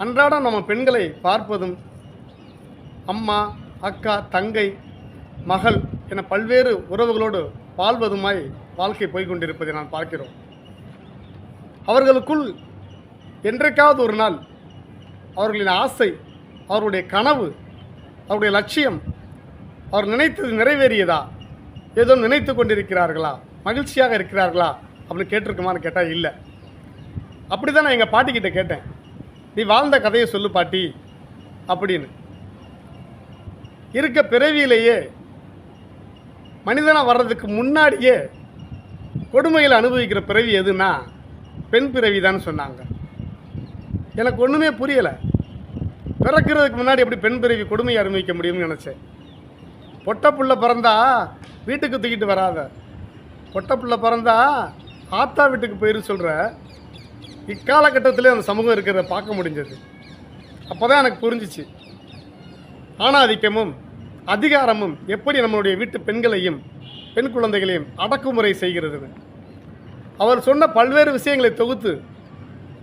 அன்றாடம் நம்ம பெண்களை பார்ப்பதும் அம்மா அக்கா தங்கை மகள் என பல்வேறு உறவுகளோடு வாழ்வதுமாய் வாழ்க்கை போய்க்கொண்டிருப்பதை நான் பார்க்கிறோம். அவர்களுக்குள் என்றைக்காவது ஒரு நாள் அவர்களின் ஆசை அவருடைய கனவு அவருடைய லட்சியம் அவர் நினைத்தது நிறைவேறியதா? ஏதோ நினைத்து கொண்டிருக்கிறார்களா? மகிழ்ச்சியாக இருக்கிறார்களா? அப்படின்னு கேட்டிருக்குமான்னு கேட்டால் இல்லை. அப்படி தான் நான் எங்கள் பாட்டிக்கிட்ட கேட்டேன். நீ வாழ்ந்த கதையை சொல்லு பாட்டி அப்படின்னு. இருக்க பிறவியிலேயே மனிதனாக வர்றதுக்கு முன்னாடியே கொடுமையில் அனுபவிக்கிற பிறவி எதுனா பெண் பிறவி தான் சொன்னாங்க. எனக்கு ஒன்றுமே புரியலை. பிறக்கிறதுக்கு முன்னாடி எப்படி பெண் பிறவி கொடுமையை அனுபவிக்க முடியும்னு நினச்சேன். பொட்டை புள்ள பிறந்தா வீட்டுக்கு தூக்கிட்டு வராத. பொட்டை புள்ள பிறந்தா ஆத்தா வீட்டுக்கு போயிரு சொல்கிற இக்காலகட்டத்திலே அந்த சமூகம் இருக்கிறத பார்க்க முடிஞ்சது. அப்போ தான் எனக்கு புரிஞ்சிச்சு. ஆணாதிக்கமும் அதிகாரமும் எப்படி நம்மளுடைய வீட்டு பெண்களையும் பெண் குழந்தைகளையும் அடக்குமுறை செய்கிறது அவர் சொன்ன பல்வேறு விஷயங்களை தொகுத்து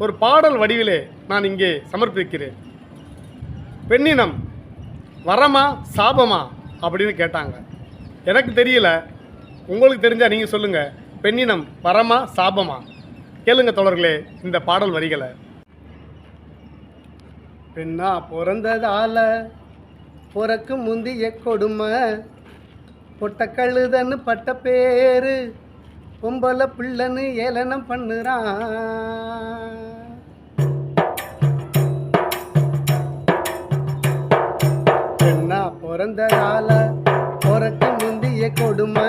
ஒரு பாடல் வடிவிலே நான் இங்கே சமர்ப்பிக்கிறேன். பெண்ணினம் வரமா சாபமா? அப்படின்னு கேட்டாங்க. எனக்கு தெரியல. உங்களுக்கு தெரிஞ்சால் நீங்கள் சொல்லுங்கள் பெண்ணினம் வரமா சாபமா? கேளுங்க தோழர்களே இந்த பாடல் வரிகளை. பெண்ணா பிறந்ததால பிறக்கு முந்திய கொடுமை பொட்ட கழுதன்னு பட்ட பேரு பொம்பளை பிள்ளைன்னு ஏளனம் பண்ணுறான் பெண்ணா பிறந்ததால பிறக்கு முந்திய கொடுமை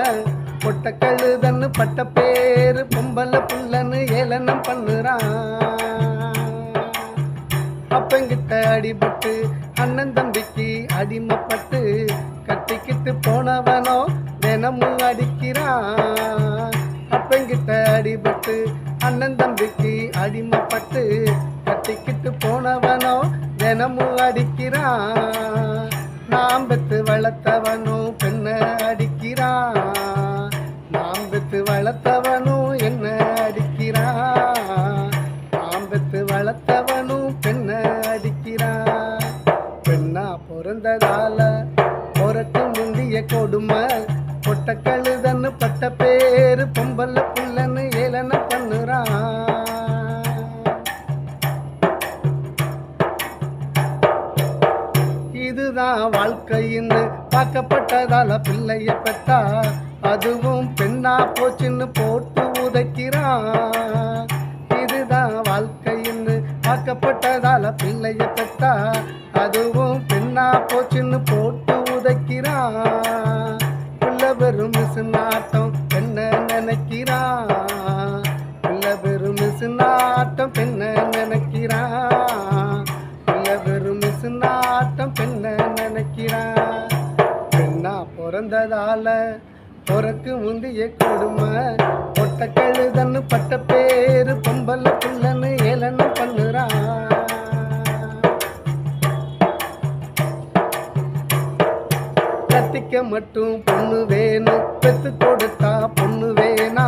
பொட்ட கழுதன்னு பட்ட பேரு பொம்பளை புள்ளன்னு கலனம் பண்ணுறான்? அப்பங்கிட்ட அடிபட்டு அண்ணன் தம்பிக்கு அடிமைப்பட்டு கட்டிக்கிட்டு போனவனோ தினமும் அடிக்கிறான். அப்பங்கிட்ட அடிபட்டு அண்ணன் தம்பிக்கு அடிமைப்பட்டு கட்டிக்கிட்டு போனவனோ தினமும் அடிக்கிறான். நாம் பெத்து வளர்த்தவனும் பெண்ணை அடிக்கிறான். நாம் பெத்து வளர்த்தவனும் என்ன அடிக்கிறான். ஆம்பத்து வளர்த்தவனும் பெண்ணை அடிக்கிறான். பெண்ணா பிறந்ததால பிறக்கு முந்திய கொடுமை. பொட்ட கழுதன்னு பட்ட பேரு பொம்பல்ல புள்ளன்னு ஏலன பண்ணுறான். இதுதான் வாழ்க்கையின்னு பார்க்கப்பட்டதால பிள்ளைய பெத்தா அதுவும் பெண்ணா போச்சுன்னு போட்டு உதைக்கிறான். பார்க்கப்பட்டதால பிள்ளைய பெத்தா அதுவும் பெண்ணா போச்சுன்னு போட்டு உதைக்கிறான். பிள்ளை வெறும் நாட்டம் பெண்ண நினைக்கிறான். பிள்ளை வெறும் நாட்டம் பெண்ண நினைக்கிறான். பிள்ளை வெறும் நாட்டம் பெண்ண நினைக்கிறான். பெண்ணா பிறந்ததால பொறக்கு முந்திய கொடுமை. பொட்ட கழுதன்னு பட்ட பேரு பொம்பல புள்ளன்னு மட்டும் பொண்ணு வேணும் பெத்து கொடுத்தா பொண்ணு வேணா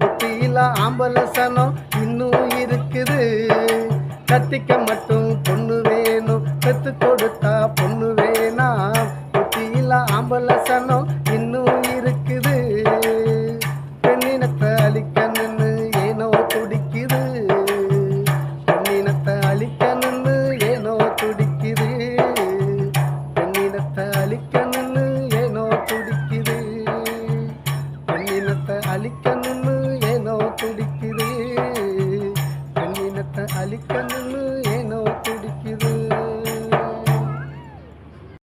குட்டியில ஆம்பலசனம் இன்னும் இருக்குது. கத்திக்க மட்டும் சிக்கன்